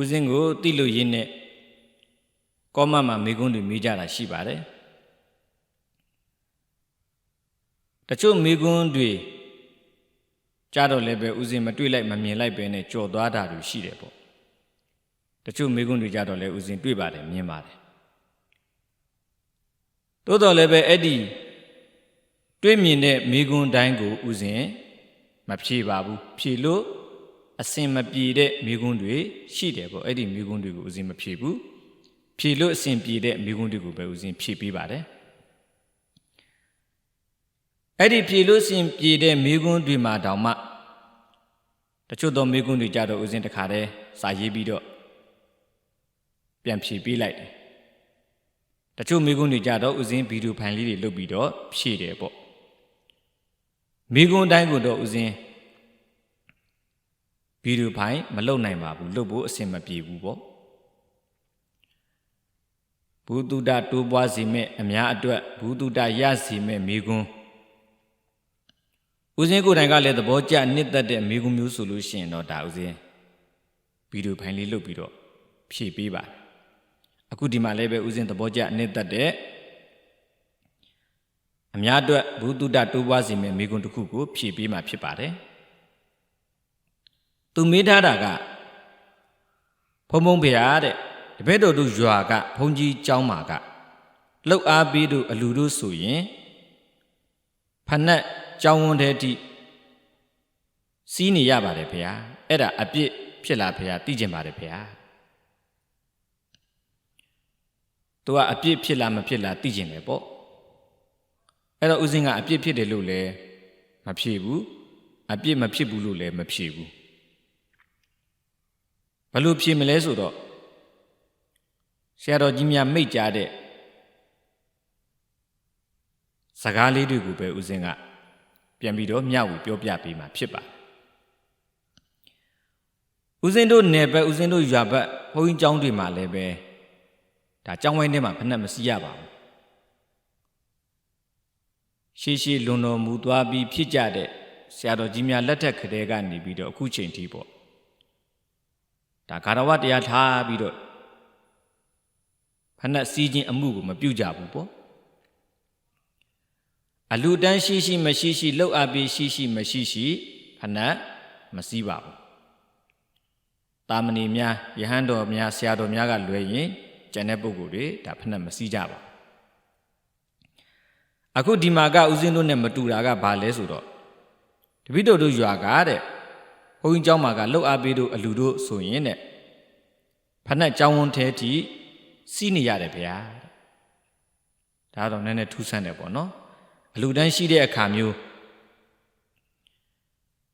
ဦးစင်းကိုတိလို့ရင်းနဲ့ကောမမှာမိကုန်းတွေမိကြတာရှိပါတယ်တချို့မိကုန်းတွေကြတော့လည်းပဲဦးစင်းမတွေ့လိုက်မမြင်လိုက်ပဲနဲ့ကြော်သွားတာတွေရှိတယ်ပေါ့တချို့မိကုန်းတွေကြတော့လည်းဦးစင်းတွေ့ပါတယ်မြင်ပါတယ်သို့တော်လည်းပဲအဲ့ဒီတွေ့မြင်တဲ့မိကုန်းတိုင်းကိုဦးစင်းမဖြေပါဘူးဖြေလို့ အစင်မပြေတဲ့မိကုန်းတွေရှိတယ်ပေါ့အဲ့ဒီမိကုန်းတွေကိုဦးစင်းမဖြေဘူးဖြေလို့အစင်ပြေတဲ့မိကုန်းတွေကိုပဲဦးစင်းဖြေပေးပါတယ်အဲ့ဒီဖြေလို့အစင်ပြေတဲ့မိကုန်းတွေမှာတောင်မှတချို့သောမိကုန်းတွေကြတော့ဦးစင်းတခါတည်းစာရေးပြီးတော့ပြန်ဖြေပေးလိုက်တယ်တချို့မိကုန်းတွေကြတော့ဦးစင်းဗီဒီယိုဖိုင်လေးတွေလုပ်ပြီးတော့ဖြည့်တယ်ပေါ့မိကုန်းတိုင်းကိုတော့ဦးစင်း ဗီဒီယိုဖိုင်မလုပ်နိုင်ပါဘူးလုပ်ဖို့အဆင်မပြေဘူးပေါ့ဘူတုဒတိုးပွားစီမဲ့အများအတွက်ဘူတုဒရစီမဲ့မိကုန်းဦးစင်းကိုယ်တိုင်ကလည်းသဘောကျနှစ်သက်တဲ့မိကုန်းမျိုးဆိုလို့ရှိရင်တော့ဒါဦးစင်းဗီဒီယိုဖိုင်လေးလုပ်ပြီးတော့ဖြည့်ပေးပါတယ်အခုဒီမှာလည်းပဲဦးစင်းသဘောကျနှစ်သက်တဲ့အများအတွက်ဘုသူတ္တတိုးပွားစီမဲ့မိကွန်းတစ်ခုကိုဖြည့်ပေးมาဖြစ်ပါတယ် သူမေးထားတာကဘုံဘုံဖေရတဲ့တပည့်တော်တို့ရွာကဘုံကြီးကျောင်းမှာကလှုပ်အားပေးတို့အလူတို့ဆိုရင်ဖနက်ကျောင်းဝန်းတဲ့တိစီးနေရပါတယ်ဖေရအဲ့ဒါအပြစ်ဖြစ်လာဖေရသိကျင်ပါတယ်ဖေရသူကအပြစ်ဖြစ်လားမဖြစ်လားသိကျင်တယ်ပေါ့အဲ့တော့ဦးစင်းကအပြစ်ဖြစ်တယ်လို့လည်းမဖြေဘူးအပြစ်မဖြစ်ဘူးလို့လည်းမဖြေဘူး ဘလို့ဖြေမလဲဆိုတော့ဆရာတော်ကြီးများမိတ်ကြတဲ့စကားလေးတွေကိုပဲဦးစင်းကပြန်ပြီးတော့မျှဝေပြောပြပေးမှာဖြစ်ပါတယ်ဦးစင်းတို့နယ်ဘက်ဦးစင်းတို့ရွာဘက်ဘုန်းကြီးကျောင်းတွေမှာလည်းပဲဒါကျောင်းဝိုင်းထဲမှာဖက်နဲ့မစီးရပါဘူးရှေးရှေးလွန်တော်မူသွားပြီးဖြစ်ကြတဲ့ဆရာတော်ကြီးများလက်ထက်ကလေးကနေပြီးတော့အခုချိန်ထိပေါ့ ဒါဂါရဝတရားထားပြီးတော့ဖက်နဲ့စီးခြင်းအမှုကိုမပြုကြဘူးပေါ့အလူတန်းရှိရှိမရှိရှိလှုပ်အပ်ပြီးရှိရှိမရှိရှိဖက်နဲ့မစည်းပါဘူးတာမဏေများယဟန်တော်များဆရာတော်များကလွယ်ရင်ကျန်တဲ့ပုဂ္ဂိုလ်တွေဒါဖက်နဲ့မစည်းကြပါဘူးအခုဒီမှာကဦးစင်းတို့နဲ့မတူတာကဘာလဲဆိုတော့တပိတော်တို့ရွာကတဲ့ ဘုန်းကြီးကျောင်းမှာကလှုပ်အားပေးတို့အလူတို့ဆိုရင်တဲ့ဖနက်ကျောင်းဝန်ထဲထိစီးနေရတယ်ဗျာဒါတော့နည်းနည်းထူးဆန်းတယ်ပေါ့နော်အလူတန်းရှိတဲ့အခါမျိုး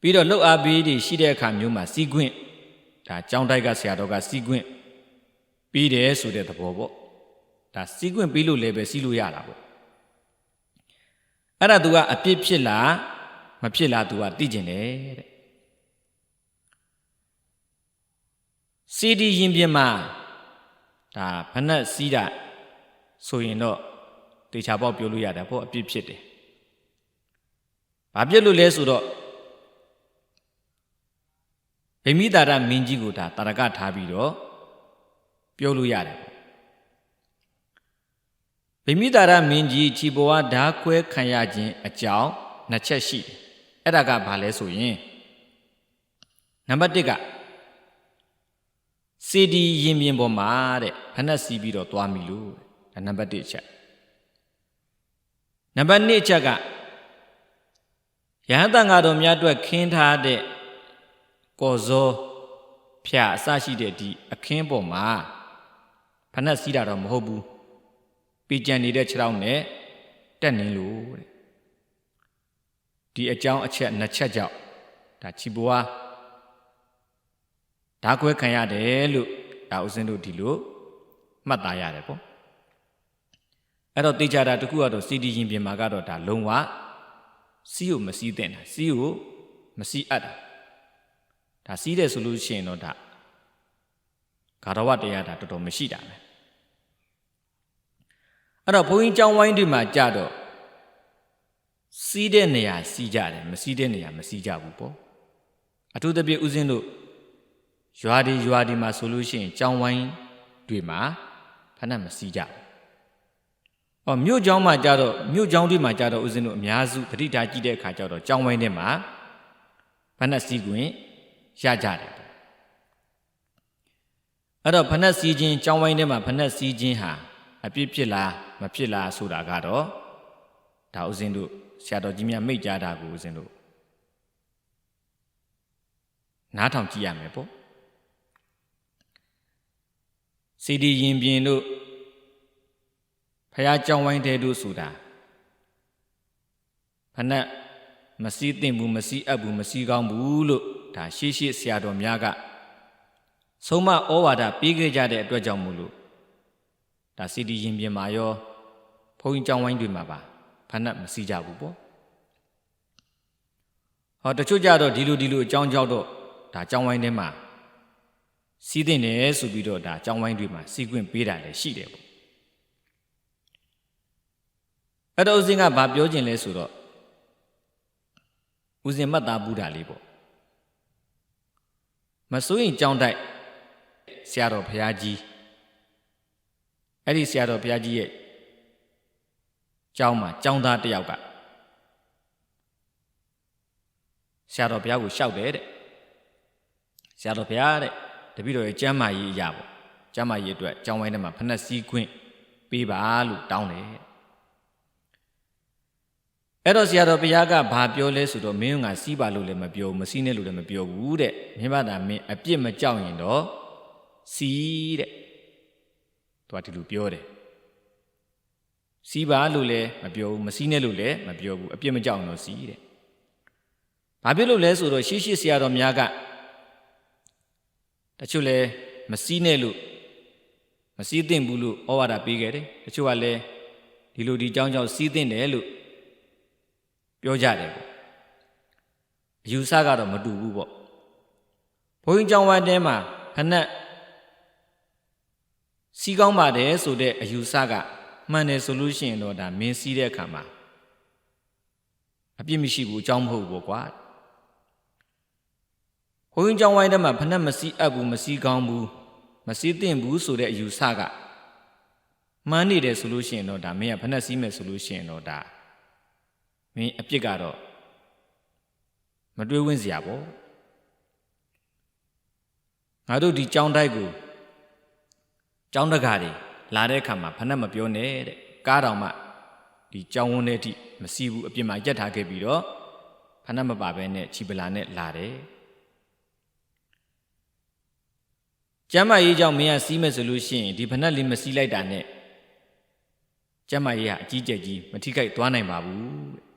ပြီးတော့လှုပ်အားပေးတွေရှိတဲ့အခါမျိုးမှာစီးခွင့်ဒါကျောင်းတိုက်ကဆရာတော်ကစီးခွင့်ပြီးတယ်ဆိုတဲ့သဘောပေါ့ဒါစီးခွင့်ပြီးလို့လည်းပဲစီးလို့ရတာပေါ့အဲ့ဒါ तू ကအပြစ်ဖြစ်လားမဖြစ်လား तू ကသိကျင်တယ်တဲ့ စီဒီရင်ပြင်မှာဒါဖနက်စီးတာဆိုရင်တော့တေချာပေါက်ပြောလို့ရတယ်ပေါ့အပြစ်ဖြစ်တယ်။ဘာဖြစ်လို့လဲဆိုတော့ဗိမိတာရမင်းကြီးကိုဒါတာရကထားပြီးတော့ပြောလို့ရတယ်ပေါ့ဗိမိတာရမင်းကြီးခြီဘဝဓာခွဲခံရခြင်းအကြောင်းနှစ်ချက်ရှိတယ်အဲ့ဒါကဘာလဲဆိုရင်နံပါတ်1က စီဒီရင်ပြင်ပေါ်မှာတဲ့ဖနက်စီးပြီးတော့သွားပြီလို့ဒါနံပါတ်1ချက်နံပါတ်2ချက်ကရဟန်းတန်ဃာတော်များအတွက်ခင်းထားတဲ့ကော်ဇောဖြာအစရှိတဲ့ဒီအခင်းပေါ်မှာဖနက်စီးတာတော့မဟုတ်ဘူးပေကြံနေတဲ့ခြေထောက်နဲ့တက်နေလို့တဲ့ဒီအကြောင်းအချက်နှစ်ချက်ကြောင့်ဒါချီပွား ဓာခွဲခံရတယ်လို့ဒါဥစဉ်တို့ဒီလိုမှတ်သားရတယ်ပေါ့အဲ့တော့တေချာတာတခုကတော့စီဒီရင်ပြင်မှာကတော့ဒါလုံးဝစီးကိုမစီးတဲ့တာစီးကိုမစီးအပ်တာဒါစီးတယ်ဆိုလို့ရှိရင်တော့ဒါဂါရဝတရားဒါတော်တော်မရှိတာပဲအဲ့တော့ဘုန်းကြီးကျောင်းဝိုင်းတွေမှာကြတော့စီးတဲ့နေရာစီးကြတယ်မစီးတဲ့နေရာမစီးကြဘူးပေါ့အထူးသဖြင့်ဥစဉ်တို့ ရွာဒီရွာဒီမှာဆိုလို့ရှိရင်ကြောင်းဝိုင်းတွေမှာဖဏတ်မစီးကြဘူး။အော်မြို့ကျောင်းမှာကြတော့မြို့ကျောင်းတွေမှာကြတော့ဦးဇင်းတို့အများစုတတိထားကြည့်တဲ့အခါကျတော့ကြောင်းဝိုင်းထဲမှာဖဏတ်စီးခွင့်ရကြတယ်ပေါ့။အဲ့တော့ဖဏတ်စီးခြင်းကြောင်းဝိုင်းထဲမှာဖဏတ်စီးခြင်းဟာအပြစ်ဖြစ်လားမဖြစ်လားဆိုတာကတော့ဒါဦးဇင်းတို့ဆရာတော်ကြီးများမိတ်ကြားတာကိုဦးဇင်းတို့နားထောင်ကြည့်ရမယ်ပေါ့ စီဒီရင်ပြင်တို့ဖះကြောင်းဝိုင်းတဲတို့ဆိုတာဖနက်မစည်းသင့်ဘူးမစည်းအပ်ဘူးမစည်းကောင်းဘူးလို့ဒါရှေးရှေးဆရာတော်များကဆုံးမဩဝါဒပေးခဲ့ကြတဲ့အတွက်ကြောင့်မို့လို့ဒါစီဒီရင်ပြင်မှာရောဘုန်းကြီးကြောင်းဝိုင်းတွေမှာပါဖနက်မစည်းကြဘူးပေါ့ဟောတချို့ကြတော့ဒီလိုဒီလိုအကြောင်းကြောက်တော့ဒါကြောင်းဝိုင်းထဲမှာ စီးတဲ့တယ်ဆိုပြီးတော့ဒါကြောင်းဝိုင်းတွေမှာစီးခွင့်ပေးတာလည်းရှိတယ်ပေါ့အဲ့တော့ဦးစင်းကဘာပြောခြင်းလဲဆိုတော့ဦးစင်းမှတ်သားပူတာလေးပေါ့မစိုးရင်ကြောင်းတိုက်ဆရာတော်ဘုရားကြီးအဲ့ဒီဆရာတော်ဘုရားကြီးရဲ့ကျောင်းမှာကျောင်းသားတစ်ယောက်ကဆရာတော်ဘုရားကိုရှောက်တယ်တဲ့ဆရာတော်ဘုရားတဲ့ တပည့်တော်ရဲ့ကျမ်းမာရေးအရာပေါ့ကျမ်းမာရေးအတွက်ကျောင်းဝိုင်းထဲမှာဖက်နှက်စည်းခွင့်ပေးပါလို့တောင်းတယ်အဲ့တော့ဆရာတော်ဘုရားကဘာပြောလဲဆိုတော့မင်းကစီးပါလို့လည်းမပြောမစီးနဲ့လို့လည်းမပြောဘူးတဲ့မြင်ပါတာမင်းအပြစ်မကြောက်ရင်တော့စီးတဲ့သူကဒီလိုပြောတယ်စီးပါလို့လည်းမပြောဘူးမစီးနဲ့လို့လည်းမပြောဘူးအပြစ်မကြောက်ရင်တော့စီးတဲ့ဘာဖြစ်လို့လဲဆိုတော့ရှေးရှေးဆရာတော်များက တချို့လည်းမစီးနဲ့လို့မစီးသင့်ဘူးလို့ဩဝါဒပေးခဲ့တယ်တချို့ကလည်းဒီလိုဒီကြောင်းကြောင့်စီးသင့်တယ်လို့ပြောကြတယ်ပေါ့အယူဆကတော့မတူဘူးပေါ့ဘုန်းကြီးကျောင်းဝိုင်းထဲမှာခဏစီးကောင်းပါတယ်ဆိုတဲ့အယူဆကမှန်တယ်ဆိုလို့ရှိရင်တော့ဒါမင်းစီးတဲ့အခါမှာအပြစ်မရှိဘူးအကြောင်းမဟုတ်ဘူးကွာ ဘုန်းကြီးကျောင်းဝိုင်းထဲမှာဖဏက်မစီးအပ်ဘူးမစီးကောင်းဘူးမစီးသင့်ဘူးဆိုတဲ့အယူဆကမှန်နေတယ်ဆိုလို့ရှိရင်တော့ဒါမင်းကဖဏက်စီးမယ်ဆိုလို့ရှိရင်တော့ဒါမင်းအပြစ်ကတော့မတွေးဝင့်စရာပေါ့ငါတို့ဒီကြောင်းတိုက်ကိုကြောင်းတကာတွေလာတဲ့အခါမှာဖဏက်မပြောနဲ့တဲ့ကားတော်မှဒီကြောင်းဝန်းထဲထိမစီးဘူးအပြစ်မှာရက်ထားခဲ့ပြီးတော့ဖဏက်မပါဘဲနဲ့ခြိပလာနဲ့လာတယ် ကျမ်းမာရေးကြောင့်မင်းကစီးမယ်ဆိုလို့ရှိရင်ဒီဖဏက်လေးမစီးလိုက်တာနဲ့ကျမ်းမာရေးကအကြီးကျယ်ကြီးမထိခိုက်သွားနိုင်ပါဘူးတဲ့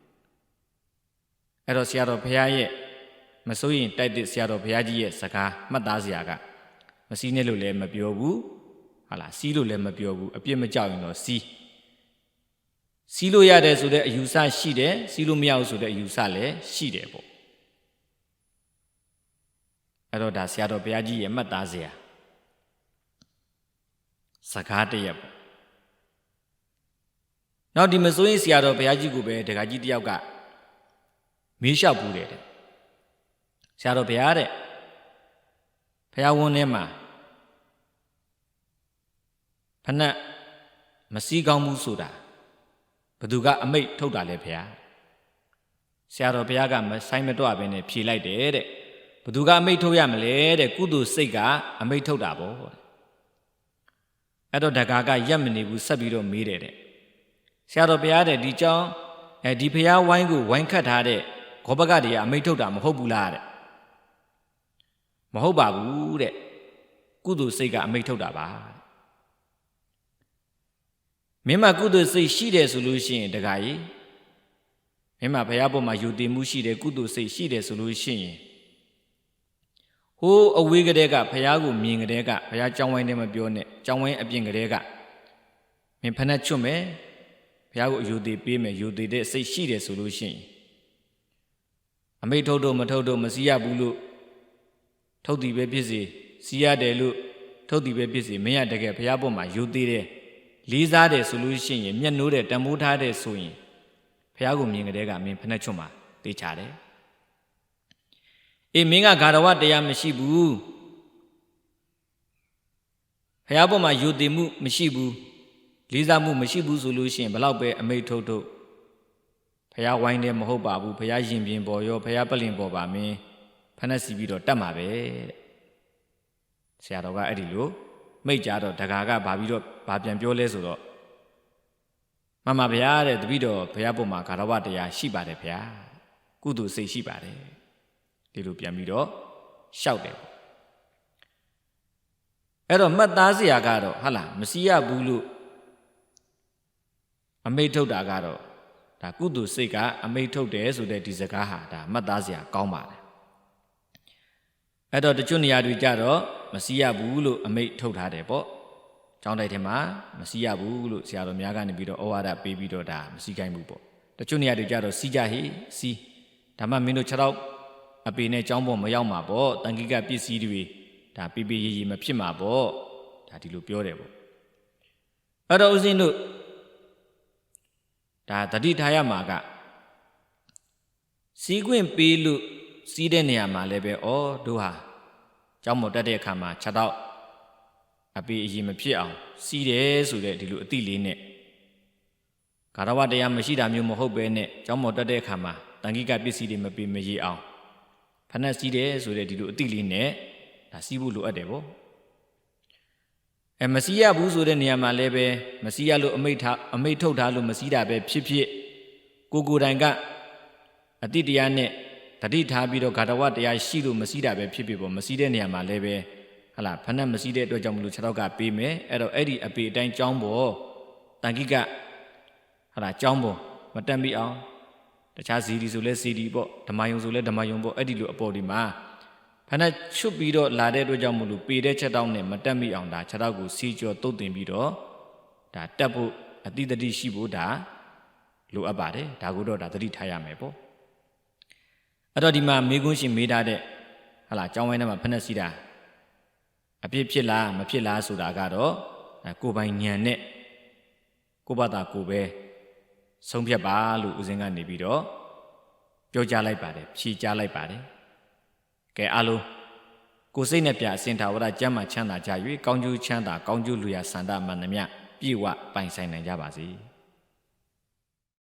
အဲ့တော့ဆရာတော်ဘုရားရဲ့မစိုးရင်တိုက်တဲ့ဆရာတော်ဘုရားကြီးရဲ့စကားမှတ်သားစရာကမစီးနဲ့လို့လည်းမပြောဘူးဟာလားစီးလို့လည်းမပြောဘူးအပြစ်မကြောက်ရင်တော့စီးစီးလို့ရတယ်ဆိုတဲ့အယူဆရှိတယ်စီးလို့မရဘူးဆိုတဲ့အယူဆလည်းရှိတယ်ပေါ့အဲ့တော့ဒါဆရာတော်ဘုရားကြီးရဲ့မှတ်သားစရာ စကားတရက်ပေါ့နောက်ဒီမစိုးရင်ဆရာတော်ဘုရားကြီးကိုပဲဒကာကြီးတယောက်ကမေးလျှောက်ဘူးတယ်တဲ့ဆရာတော်ဘုရားတဲ့ဘုရားဝန်းထဲမှာဖဏတ်မစည်းကောင်းဘူးဆိုတာဘသူကအမိတ်ထုတ်တာလဲဘုရားဆရာတော်ဘုရားကမဆိုင်မတော့ဘဲနဲ့ဖြေလိုက်တယ်တဲ့ဘသူကအမိတ်ထုတ်ရမလဲတဲ့ကုသိုလ်စိတ်ကအမိတ်ထုတ်တာပေါ့တဲ့ အဲ့တော့ဒကာကရက်မနေဘူးဆက်ပြီးတော့မေးတယ်တဲ့ဆရာတော်ဘုရားတဲ့ဒီကြောင်းအဲဒီဘုရားဝိုင်းကိုဝိုင်းခတ်ထားတဲ့ခေါပကတွေကအမိတ်ထုတ်တာမဟုတ်ဘူးလားတဲ့မဟုတ်ပါဘူးတဲ့ကုသိုလ်စိတ်ကအမိတ်ထုတ်တာပါမင်းမကုသိုလ်စိတ်ရှိတယ်ဆိုလို့ရှိရင်တခါကြီးမင်းမဘုရားပေါ်မှာယူတည်မှုရှိတယ်ကုသိုလ်စိတ်ရှိတယ်ဆိုလို့ရှိရင် ဟိုးအဝေးကလေးကဘုရားကိုမြင်ကလေးကဘုရားကြောင်းဝိုင်းထဲမှာပြောနဲ့ကြောင်းဝိုင်းအပြင်ကလေးကမင်းဖဏတ်ချွတ်မယ်ဘုရားကိုအယူတည်ပေးမယ်ယူတည်တဲ့စိတ်ရှိတယ်ဆိုလို့ရှိရင်အမိတ်ထုတ်တော့မထုတ်တော့မစီးရဘူးလို့ထုတ်တည်ပဲဖြစ်စီစီးရတယ်လို့ထုတ်တည်ပဲဖြစ်စီမင်းရတကယ်ဘုရားပေါ်မှာယူတည်တယ်လေးစားတယ်ဆိုလို့ရှိရင်မျက်နှိုးတယ်တံမိုးထားတယ်ဆိုရင်ဘုရားကိုမြင်ကြတဲ့ကမင်းဖနှက်ချွတ်မှာတေးချတယ် အေးမင်းကဂါရဝတရားမရှိဘူးဖះပေါ်မှာယုံတည်မှုမရှိဘူးလေးစားမှုမရှိဘူးဆိုလို့ရှိရင်ဘလောက်ပဲအမိတ်ထုတ်ထုတ်ဖះဝိုင်းတယ်မဟုတ်ပါဘူးဖះရင်ပြင်ပေါ်ရောဖះပလင်ပေါ်ပါမင်းဖက်နဲ့စီပြီးတော့တတ်မှာပဲတဲ့ဆရာတော်ကအဲ့ဒီလိုမိတ်ကြတော့တကာကဘာပြီးတော့ဘာပြန်ပြောလဲဆိုတော့မမဗျာတဲ့တပိတော့ဘုရားပေါ်မှာဂါရဝတရားရှိပါတယ်ဗျာကုသိုလ်စိတ်ရှိပါတယ် ဒီလိုပြန်ပြီးတော့ရှောက်တယ်ပေါ့အဲ့တော့မှတ်သားစရာကတော့ဟာလားမစီရဘူးလို့အမိတ်ထုတ်တာကတော့ဒါကုသိုလ်စိတ်ကအမိတ်ထုတ်တယ်ဆိုတဲ့ဒီစကားဟာဒါမှတ်သားစရာကောင်းပါတယ်အဲ့တော့တချို့နေရာတွေကြတော့မစီရဘူးလို့အမိတ်ထုတ်ထားတယ်ပေါ့ကျောင်းတိုက်ထဲမှာမစီရဘူးလို့ဆရာတော်များကနေပြီးတော့ဩဝါဒပေးပြီးတော့ဒါမစီကိုင်းဘူးပေါ့တချို့နေရာတွေကြတော့စီကြဟိစီဒါမှမင်းတို့6တော့ အပေနဲ့ကျောင်းပေါ်မရောက်မှာပေါ့တန်ခိကပစ္စည်းတွေဒါပြပြရေးရေးမဖြစ်မှာပေါ့ဒါဒီလိုပြောတယ်ပေါ့အဲ့တော့ဦးဇင်းတို့ဒါတတိထားရမှာကစီးခွင့်ပေးလို့စီးတဲ့နေရာမှာလည်းပဲဩတို့ဟာကျောင်းပေါ်တက်တဲ့အခါမှာ6တော့အပေအရင်မဖြစ်အောင် စီးတယ်ဆိုတဲ့ဒီလိုအတိလေးနဲ့ကာရဝတရားမရှိတာမျိုးမဟုတ်ပဲနဲ့ကျောင်းပေါ်တက်တဲ့အခါမှာတန်ခိကပစ္စည်းတွေမပေမရေးအောင် ဖဏတ်စီးတယ်ဆိုတဲ့ဒီလိုအတိလေးနဲ့ဒါစီးဖို့လိုအပ်တယ်ဗောအဲမစီးရဘူးဆိုတဲ့နေရာမှာလည်းပဲမစီးရလို့အမိတ်ထားအမိတ်ထုတ်ထားလို့မစီးတာပဲဖြစ်ဖြစ်ကိုကိုယ်တိုင်ကအတိတရားနဲ့တတိထားပြီးတော့ဂါတဝတရားရှိလို့မစီးတာပဲဖြစ်ဖြစ်ပေါ့မစီးတဲ့နေရာမှာလည်းပဲဟလာဖဏတ်မစီးတဲ့အတွက်ကြောင့်မလို့ခြေထောက်ကပေးမယ်အဲ့တော့အဲ့ဒီအပေအတိုင်းကြောင်းပေါ်တန်ခိကဟလာကြောင်းပေါ်မတက်မိအောင် တခြားဇီဒီဆိုလဲဇီဒီပေါ့ဓမ္မယုံဆိုလဲဓမ္မယုံပေါ့အဲ့ဒီလိုအပေါ်ဒီမှာဖဏတ်ချွတ်ပြီးတော့လာတဲ့အတွက်ကြောင့်မလို့ပေတဲ့ချက်တောင်းနဲ့မတက်မိအောင်ဒါခြေထောက်ကိုစီကျော်တုတ်တင်ပြီးတော့ဒါတက်ဖို့အတိတတိရှိဖို့ဒါလိုအပ်ပါတယ်ဒါကိုတော့ဒါသတိထားရမယ်ပေါ့အဲ့တော့ဒီမှာမေကွန်းရှင်မေးထားတဲ့ဟလာကြောင်းဝိုင်းထဲမှာဖဏတ်စီတာအပြစ်ဖြစ်လားမဖြစ်လားဆိုတာကတော့ကိုယ်ပိုင်ဉာဏ်နဲ့ကိုယ့်ဘာသာကိုယ်ပဲ ဆုံးဖြတ်ပါလို့ဦးဇင်းကနေပြီးတော့ပြောကြားလိုက်ပါတယ်ဖြေကြားလိုက်ပါတယ်ကဲအားလုံးကိုယ်စိတ်နဲ့ပြအစင်ထာဝရကျမ်းမာချမ်းသာကြ၍ကောင်းကျိုးချမ်းသာကောင်းကျိုးလူရဆန္ဒမှန်သမျှပြည့်ဝပိုင်ဆိုင်နိုင်ကြပါစေ။